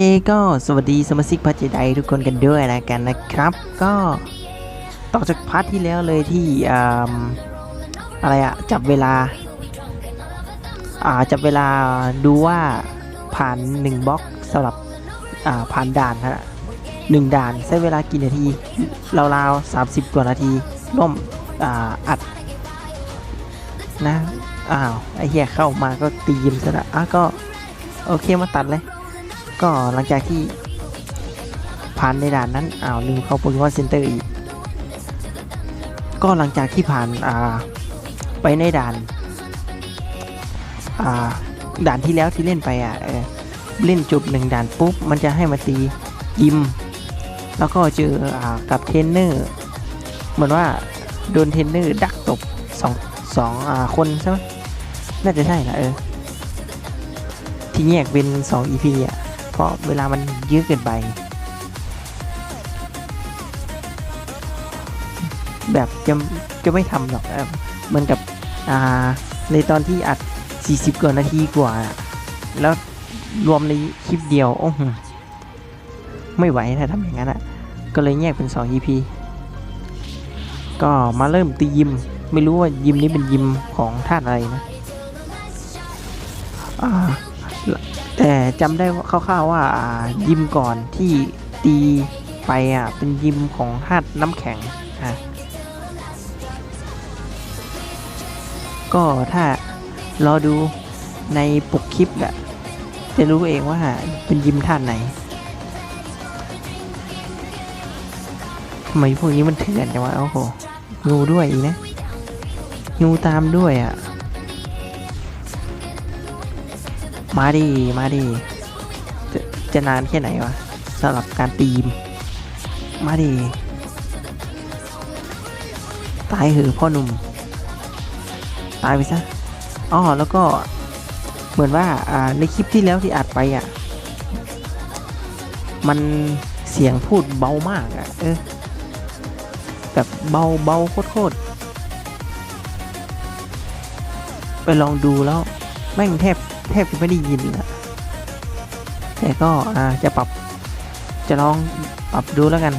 เอก็สวัสดีสมาชิกพัชไดทุกคนกันด้วยนะกันนะครับ ก็ต่อจากพาร์ทที่แล้วเลยที่อ่าอะไรอะจับเวลาอ่าจับเวลาดูว่าผ่านหนึ่งบล็อกสำหรับอ่าผ่านด่านนะหนึ่งด่านใช้เวลากี่นาทีราวๆสามสิบกว่านาทีร่วมอ่าอัดนะอ้าวไอ้เหี้ยเข้ามาก็ตีมซะละอะก็โอเคมาตัดเลย ก็หลังจากที่ผ่านในด่านนั้นอ้าวลืมเข้าโปเกมอนเซ็นเตอร์อีก ก็หลังจากที่ผ่านอ่าไปในด่านอ่าด่านที่แล้วที่เล่นไปอะเออเล่นจบหนึ่งด่านปุ๊บมันจะให้มาตียิม แล้วก็เจออ่ากับเทรนเนอร์เหมือนว่าโดนเทรนเนอร์ดักตบสองสองอ่าคนใช่ไหมน่าจะใช่นะเออที่แยกเป็น2 EP อะ เพราะเวลามันเยอะเกินไป แบบจะจะไม่ทำหรอกเหมือนกับอ่าในตอนที่อัด 40 กว่านาทีกว่า แล้วรวมในคลิปเดียว โอ้โหไม่ไหวถ้าทำอย่างนั้นอะ ก็เลยแยกเป็น 2 EP ก็มาเริ่มตียิม ไม่รู้ว่ายิมนี้เป็นยิมของธาตุอะไรนะอ่า แต่จำได้คร่าวๆว่ายิมก่อนที่ตีไปอะเป็นยิมของธาตุน้ำแข็งอะก็ถ้ารอดูในปกคลิปแหละจะรู้เองว่าเป็นยิมธาตุไหนทำไมพวกนี้มันเถื่อนจังวะโอ้โหงูด้วยอีกนะงูตามด้วยอะ มาดิมาดิจะจะนานแค่ไหนวะสำหรับการตีม มาดิตายเหอพ่อหนุ่ม ตายไปซะอ๋อแล้วก็เหมือนว่าอ่าในคลิปที่แล้วที่อัดไปอะ มันเสียงพูดเบามากอะ เออแบบเบาเบาโคตรๆไปลองดูแล้ว แม่งแทบ แทบจะไม่ได้ยินอะแต่ก็อ่าจะปรับจะลองปรับดูแล้วกัน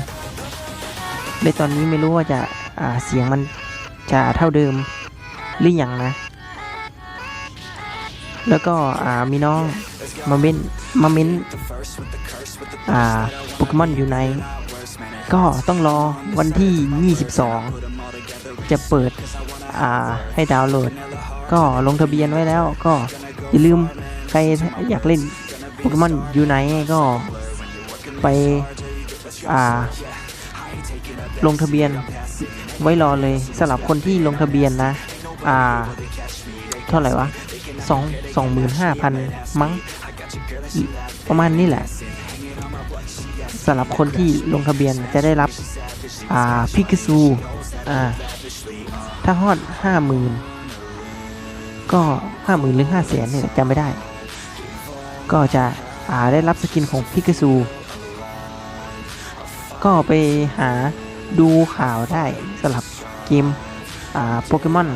ในตอนนี้ไม่รู้ว่าจะอ่าเสียงมันจะเท่าเดิมหรือยังนะ แล้วก็อ่ามีน้องมาเม้นมาเม้นอ่าโปเกมอนอยู่ใน ก็ต้องรอวันที่ 22 จะเปิดอ่าให้ดาวน์โหลด ก็ลงทะเบียนไว้แล้วก็ อย่าลืมใครอยากเล่นโปเกมอนยูไนก็ไปอ่า ลงทะเบียนไว้รอเลยสำหรับคนที่ลงทะเบียนนะ อ่า เท่าไหร่วะสองสองหมื่นห้าพันมั้งประมาณนี้แหละสำหรับคนที่ลงทะเบียนจะได้รับ อ่าพิกซู อ่า ถ้าฮอดห้าหมื่น ก็ห้าหมื่นหรือห้าแสนเนี่ยจำไม่ได้ ก็จะอ่าได้รับสกินของพิกาซูก็ไปหาดูข่าวได้สำหรับเกมโปเกมอน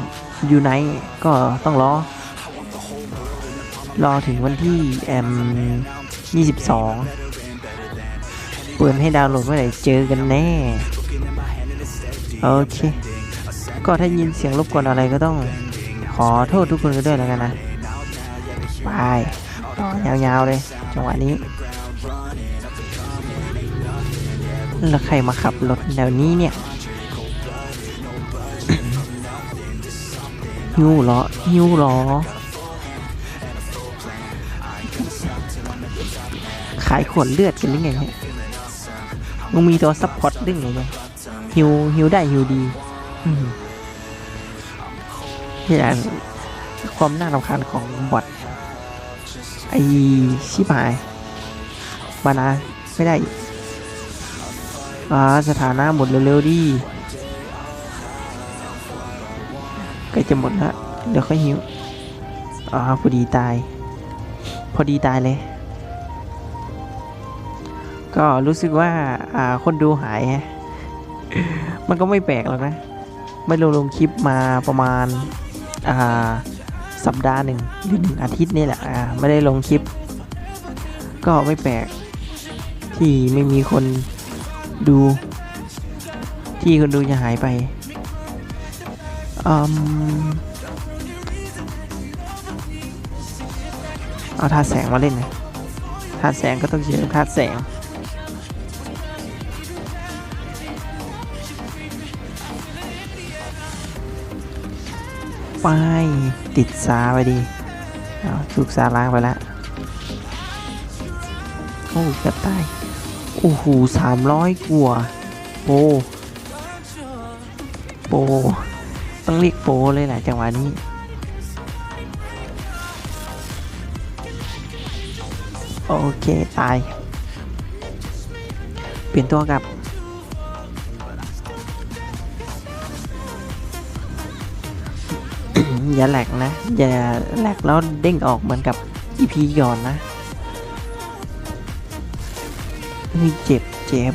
ยูไนก็ต้องรอ รอถึงวันที่แอม22 เปิดให้ดาวน์โหลดเมื่อไหร่เจอกันแน่ โอเค ก็ถ้ายินเสียงรบกวนอะไรก็ต้อง อโทษทุกคนกันด้วยแล้วกันนะไปต่อยาวๆเลย จังหวะนี้แล้วใครมาขับรถแถวนี้เนี่ยฮิวเหรอฮิวเหรอ ขายขวดเลือดกันหรือไงเนี่ยมึงมีตัวซัพพอร์ตดึงไงเนี่ยฮิวฮิวได้ฮิวดี อืม นี่แหละความน่ารำคาญของบอทไอชิบหายบานาไม่ได้อ่าสถานะหมดเร็วๆดิใกล้จะหมดล้วเดี๋ยวค่อยหิวอ่าพอดีตาย พอดีตายเลย ก็รู้สึกว่าอ่าคนดูหายมันก็ไม่แปลกหรอกนะ ไม่ลงลงคลิปมาประมาณ สัปดาห์หนึ่งหรือหนึ่งอาทิตย์นี่แหละอ่าไม่ได้ลงคลิป ก็ไม่แปลก ที่ไม่มีคนดู ที่คนดูจะหายไปอเอาธาตุแสงมาเล่นนะธาตุแสงก็ต้องเจอธาตุแสง ไป ติดซาไปดีเอาถูกซาล้างไปแล้วโอ้เกือบตายโอ้โหสามร้อยกว่าโปโปต้องเรียกโปเลยแหละจังหวะนี้โอเค ตาย เปลี่ยนตัวกับ อย่าแหลกนะ อย่าแหลกแล้วเด้งออกเหมือนกับอีพีก่อนนะนี่เจ็บเจ็บ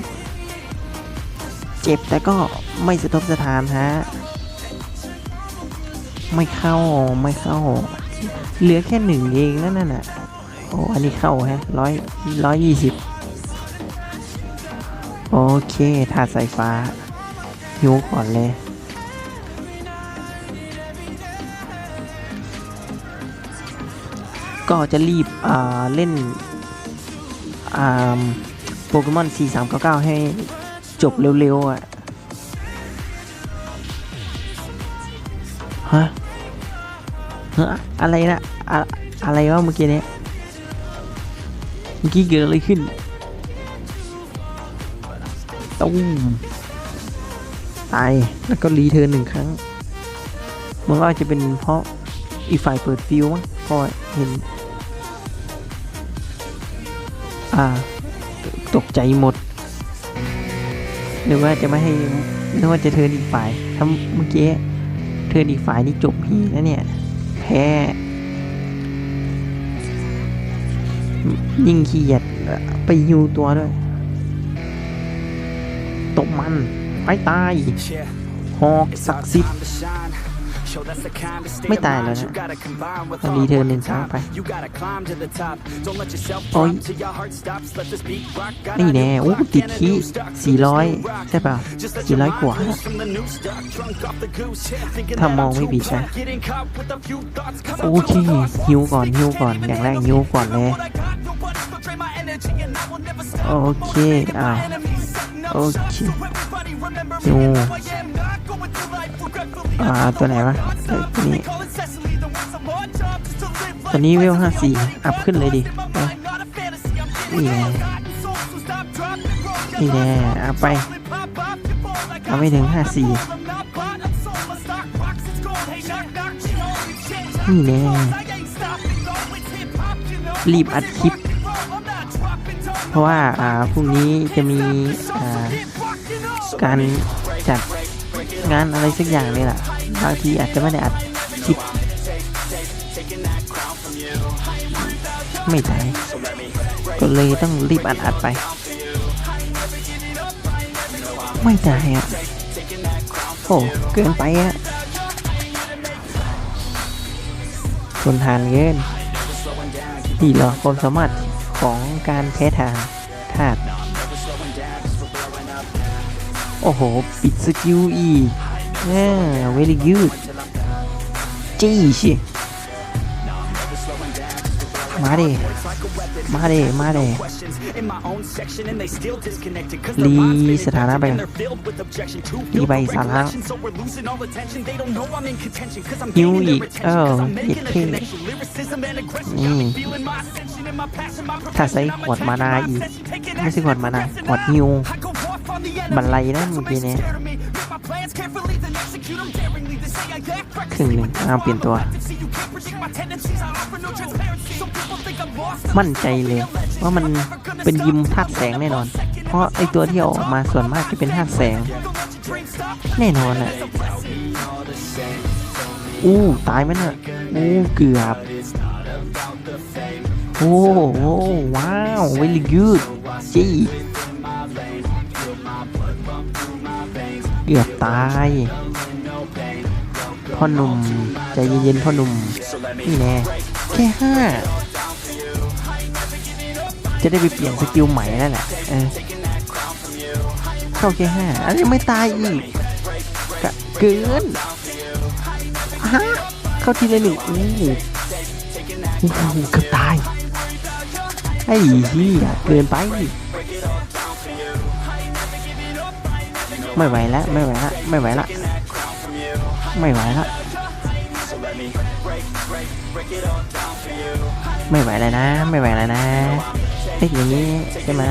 เจ็บแต่ก็ไม่สะทกสะทานฮะ ไม่เข้าไม่เข้า เหลือแค่หนึ่งเองนั่นน่ะ โอ้อันนี้เข้าฮะร้อยร้อยยี่สิบโอเคถาดสายฟ้าหิวก่อนเลย ก็จะรีบเล่นโปเกมอน 4399 ให้จบเร็วๆอะฮะฮะอะไรนะอะอะไรวะเมื่อกี้เนี้ยเมื่อกี้เกิดอะไรขึ้นตุ้มตายแล้วก็รีเทิร์นหนึ่งครั้งมันก็อาจจะเป็นเพราะอีกฝ่ายเปิดฟิวมั้งเพอเห็น อ่า ตกใจหมดนึกว่าจะไม่ให้นึกว่าจะเทินอีกฝ่ายถ้าเมื่อกี้เทินอีกฝ่ายนี่จบฮีแล้วเนี่ย แพ้ยิ่งขี้เกียจไปยูตัวด้วย ตกมัน ไปตาย หอกศักดิ์สิทธิ์ ไม่ตายแล้วนะต้องรีเทิร์นหนึ่งครั้งไปโอ้ยนี่แน่โอ้ติดขี้400 ใช่ป่ะ400 กว่าถ้ามองไม่ผิดนะโอเคฮิวก่อนฮิวก่อนอย่างแรกฮิวก่อนเลยโอเคอ่าโอเคฮิวอ่าตัวไหนวะเอ้ยตัวนี้ตัวนี้เวลห้าสี่อัพขึ้นเลยดินี่แน่นี่แน่เอาไปเอาไม่ถึงห้าสี่นี่แน่รีบอัดคลิป เพราะว่าอ่าพรุ่งนี้จะมีอ่าการจัดงานอะไรสักอย่างนี่แหละางทีอาจจะไม่ได้อัดคลิปไม่ได้ก็เลยต้องรีบอัดอัดไป ไม่ได้อะโอ้เกินไปอะคนทานเกินนี่เหรอความสามารถของการแพ้ทางธาตุโอ้โห ปิดสกิลอีก แน่เวลี่ยูดจี้ชิมาดิ มาดิ มาดิ รีสถานะไปรีไปสาระฮิวอีกเออเอ็ดเท่นี่ถ้าใส่ขวดมานาอีก ไม่ใช่ขวดมานาขวดฮิวบันไลนะเมื่อกี้เนี้ย ครึ่งหนึ่งเอาเปลี่ยนตัว มั่นใจเลยว่ามันเป็นยิมธาตุแสงแน่นอน เพราะไอตัวที่เอาออกมาส่วนมากจะเป็นธาตุแสง แน่นอนอะอู้ตายไหมน่ะอู้เกือบโอ้โหว้าว very good จี้เกือบตาย พ่อหนุ่ม ใจเย็นๆพ่อหนุ่ม นี่แน่แค่ห้าจะได้ไปเปลี่ยนสกิลใหม่นั่นแหละเออเข้าแค่ห้าอันนี้ไม่ตายอีกกะเกินฮะเข้าทีละหนึ่งโอ้โหโอ้โหเกือบตาย ไอ้เหี้ยเกินไปไม่ไหวแล้วไม่ไหวละไม่ไหวละ ไม่ไหวละไม่ไหวแล้วนะ ไม่ไหวแล้วนะเป็นอย่างนี้ใช่ไหม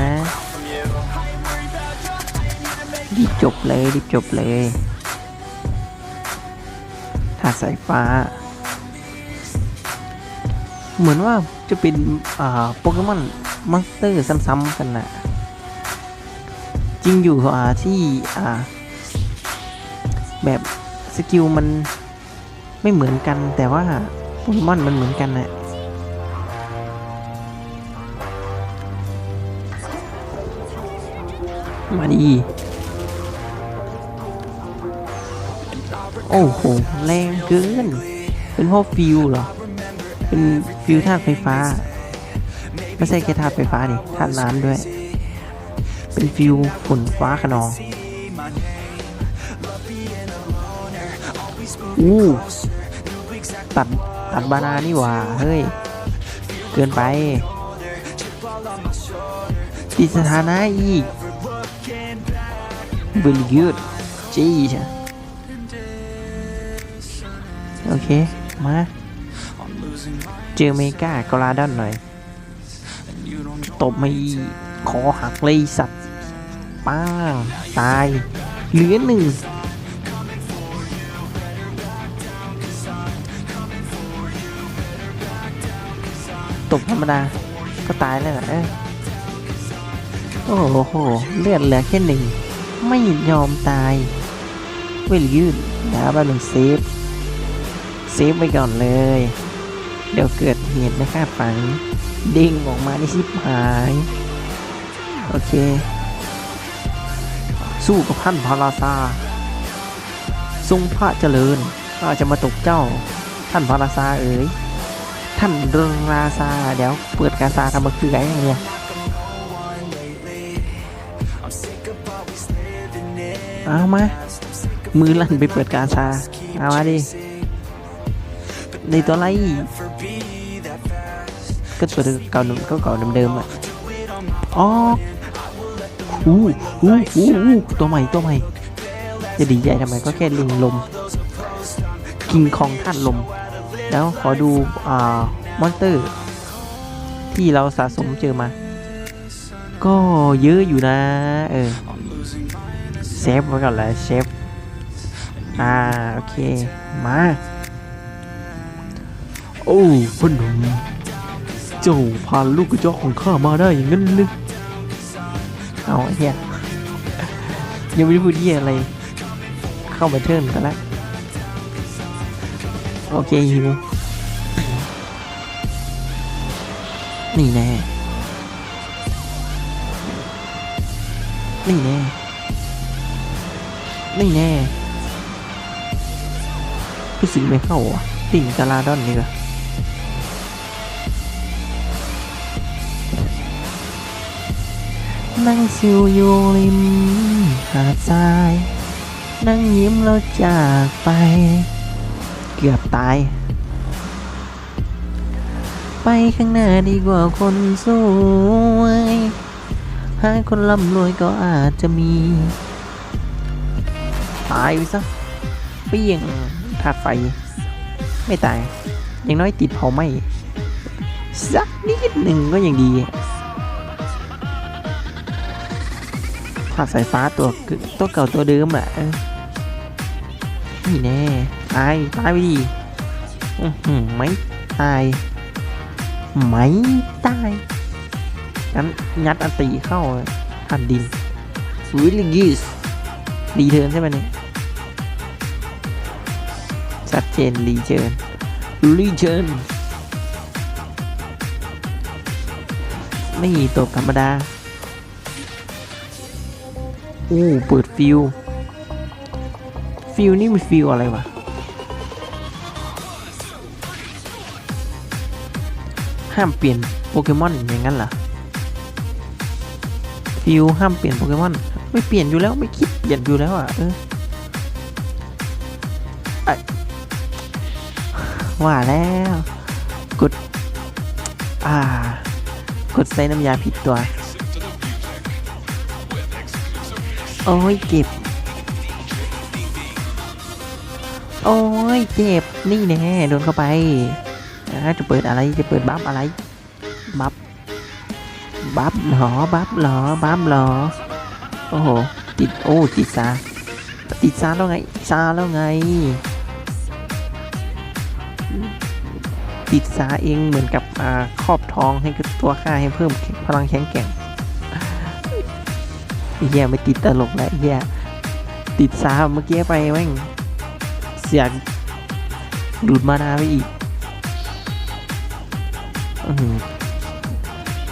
รีบจบเลยรีบจบเลยถ้าสายฟ้า เหมือนว่าจะเป็นโปเกมอนมอนสเตอร์ซ้ำๆกันนะจริงอยู่อ่าที่อ่า สกิลมันไม่เหมือนกันแต่ว่าโปเกมอนมันเหมือนกันนะมาดี โอ้โห แรงเกิน เป็นพราะฟิวเหรอ เป็นฟิวธาตุไฟฟ้า ไม่ใช่แค่ธาตุไฟฟ้าดิธาตุน้ำด้วย เป็นฟิวฝนฟ้าขนอง อู้ตัดตัดบานานี่หว่า เฮ้ย เกินไปติดสถานะอีก very good จีช่โอเค มา เจอเมกากราดอนหน่อย ตบไม่คอหักเลยสัตว์ป้าตาย เหลือหนึ่ง ตบธรรมดา ก็ตายแล้วนะเอ้ยโอ้โห เลือดเหลือแค่หนึ่ง ไม่ยอมตาย เวลยืดดาบ้านหนึ่งเซฟ เซฟไว้ก่อนเลย เดี๋ยวเกิดเหตุไม่คาดฝันเด้งออกมาในชิบหาย โอเค สู้กับท่านพาราซาทรงพระเจริญข้าจะมาตกเจ้า ท่านพาราซาเอ๋ย ท่านเริงราซา เดี๋ยวเปิดกาซาทำมาคือไงเนี่ยเอามา มือลั่นไปเปิดกาซา เอามาดิในตัวไรก็ตัวเก่าก็เก่าเดิมๆอะอ๋ออู้อู้อู้อู้ตัวใหม่ตัวใหม่จะดีใจทำไมก็แค่ลิงลม กิงคองท่านลม แล้วขอดูอ่ามอนเตอร์ ที่เราสะสมเจอมา ก็เยอะอยู่นะ เออเซฟไว้ก่อนเลยเชฟอ่า โอเค มา โอ้พอหนุ่มเจ้าพาลูกกระจอกของข้ามาได้อย่างนั้นเลยเอาเฮียยังไม่ได้พูดเฮียอะไร เข้ามาเทิร์นกันแล้ว โอเคฮิวนี่แน่นี่แน่นี่แน่รู้สึกไม่เข้าอะติ่งกาลาดอนนี่ก็นั่งซิวอยู่ริมหาดทราย นั่งยิ้มแล้วจากไป เกือบตาย ไปข้างหน้าดีกว่าคนสวยหาคนร่ำรวยก็อาจจะมี ตายไปซะเปี้ยงธาตุไฟ ไม่ตาย อย่างน้อยติดเผาไหมสักนิดหนึ่งก็ยังดีธาตุสายฟ้าตัวตัวเก่าตัวเดิมแหละนี่แน่ ตายตายไปดีไม่ตายไม่ตายงั้นงัดอันตีเข้าหันดินวิลลิกิสรีเทิร์นใช่ไหมเนี่ยชัดเจนรีเทิร์นรีเทิร์นไม่ตกธรรมดาอู้เปิดฟิวฟิวนี่มันฟิวอะไรวะ ห้ามเปลี่ยนโปเกมอนอย่างนั้นเหรอฟิวห้ามเปลี่ยนโปเกมอนไม่เปลี่ยนอยู่แล้วไม่คิดเปลี่ยนอยู่แล้วอะเออไอ้ว่าแล้วกดอ่ากดใส่น้ำยาผิดตัว โอ้ยเจ็บ โอ้ยเจ็บ นี่แน่โดนเข้าไป อ่าจะเปิดอะไรจะเปิดบัฟอะไรบัฟบัฟหรอบัฟหรอบัฟหรอโอ้โหติดโอ้ติดซาติดซาแล้วไงซาแล้วไง ติดซาเองเหมือนกับอ่าครอบทองให้ตัวข้าให้เพิ่มพลังแข็งแกร่งไอ้เหี้ยไม่ติดตลกแล้วไอ้เหี้ยติดซาเมื่อกี้ไปแม่งเสียงดูดมานาไปอีก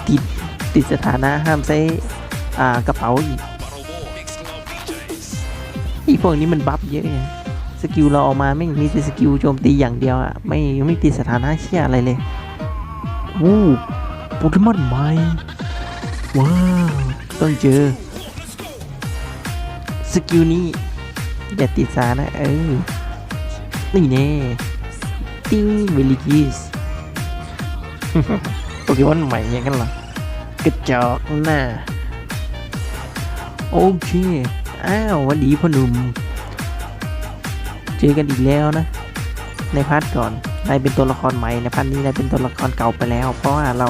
ติดติดสถานะห้ามใช้กระเป๋าอีกอีพวกนี้มันบัฟเยอะไงสกิลเราออกมาไม่มีแต่สกิลโจมตีอย่างเดียวอะไม่ไม่ติดสถานะเชี่ยอะไรเลยวู้โปเกมอนใหม่ว้าวต้องเจอสกิลนี้อย่าติดสานะเออนี่แน่ติ้งเวลิกิส โปเกมอนใหม่ย่างนั้นหรอกระจอกหน้า โอเค อ้าววันดีพ่อหนุ่ม เจอกันอีกแล้วนะ ในพาร์ทก่อน นายเป็นตัวละครใหม่ ในพาร์ทนี้นายเป็นตัวละครเก่าไปแล้ว เพราะว่าเรา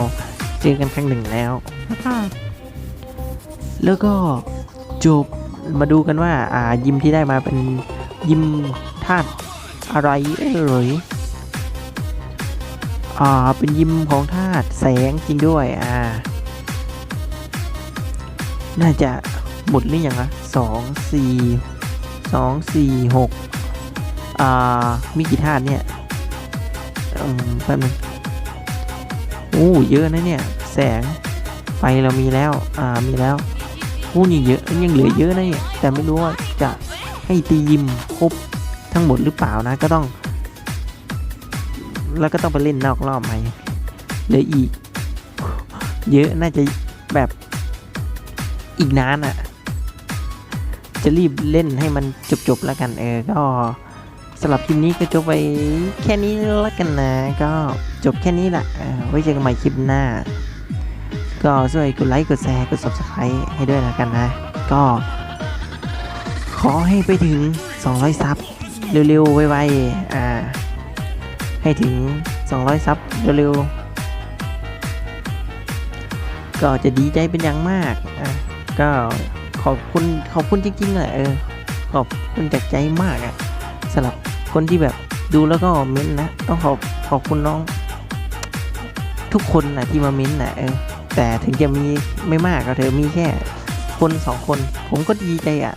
เจอกันครั้งหนึ่งแล้ว แล้วก็จบ มาดูกันว่า อ่ายิมที่ได้มาเป็นยิมธาตุอะไรเอ่ย อ่าเป็นยิมของธาตุแสงจริงด้วยอ่าน่าจะหมดหรือยังอะสองสี่สองสี่หกอ่ามีกี่ธาตุเนี่ยอืมแป๊บนึงโอ้เยอะนะเนี่ย แสงไฟเรามีแล้ว อ่ามีแล้วโอ้ยังเยอะยังเหลือเยอะนะเนี่ยแต่ไม่รู้ว่าจะให้ตียิมครบทั้งหมดหรือเปล่านะก็ต้อง แล้วก็ต้องไปเล่นนอกรอบไหม่เหลืออีก เยอะน่าจะแบบอีกนานอะ่ะ จะรีบเล่นให้มันจบๆแล้วกันเออก็สำหรับคลิปนี้ก็จบไปแค่นี้แล้วกันนะ ก็จบแค่นี้แหละไว้เจอกันใหม่คลิปหน้า ก็ช่วยกดไลค์กดแชร์กด subscribe ให้ด้วยแล้วกันนะ ก็ ขอให้ไปถึง 200 ซับ เร็วๆ ไวๆ อ่า ให้ถึง 200 ซับเร็วๆ ก็จะดีใจเป็นอย่างมากอะก็ขอบคุณขอบคุณจริงๆแหละเออขอบคุณจากใจมากอะ่ะสำหรับคนที่แบบดูแล้วก็เม้นต์นะต้องขอบขอบคุณน้อง ทุกคนนะที่มาเม้นต์นะเออแต่ถึงจะมีไม่มากก็เถอะมีแค่คนสองคน ผมก็ดีใจอะ่ะ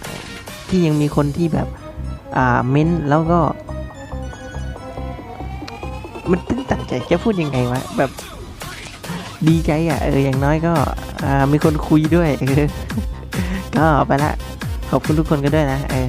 ที่ยังมีคนที่แบบอ่าเม้นต์แล้วก็ มันตื้นตันใจจะพูดยังไงวะแบบดีใจอะเอออย่างน้อยก็มีคนคุยด้วยก็ไปละขอบคุณทุกคนกันด้วยนะเออ